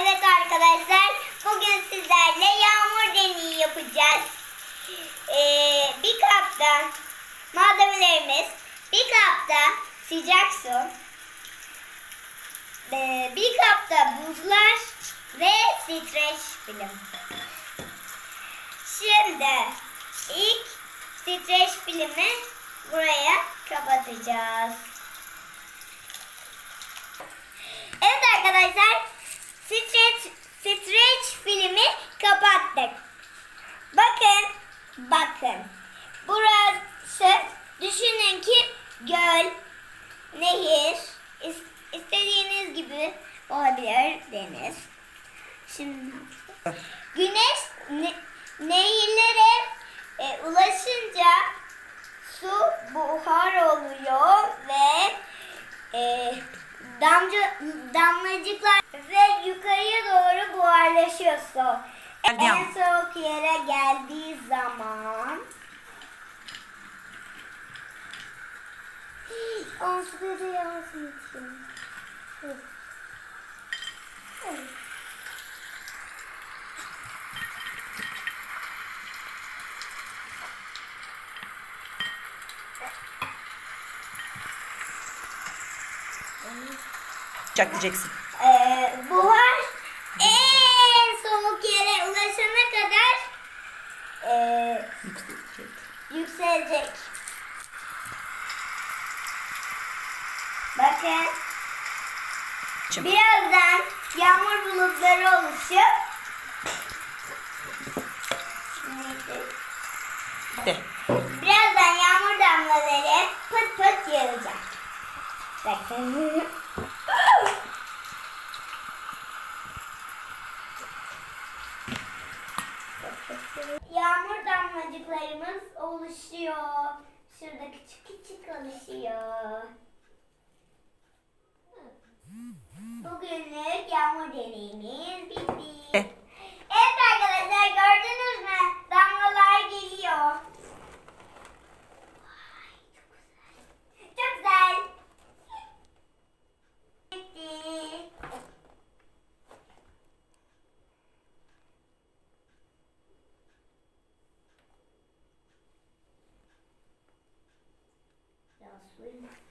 Evet arkadaşlar, bugün sizlerle yağmur deneyi yapacağız. Ee, bir kapta malzemelerimiz, bir kapta sıcak su, ee, bir kapta buzlar ve streç film. Şimdi ilk streç filmi buraya kapatacağız. Evet arkadaşlar streç, streç filmi kapattık. Bakın bakın. Burası düşünün ki göl, nehir, is- istediğiniz gibi olabilir deniz. Şimdi güneş ne- nehirlere e, ulaşınca su buhar oluyor ve e, damca, damlacıklar ve yukarıya doğru buharlaşıyor su. En soğuk yere geldiği zaman da yansın için. Çak diyeceksin. Ee, buhar en soğuk yere ulaşana kadar ee, yükselecek. Bakın Çım. birazdan yağmur bulutları oluşup De. birazdan yağmur damlaları pıt pıt yağacak. Bakın. Yağmur damlacıklarımız oluşuyor. Şurada küçük küçük oluşuyor. Read.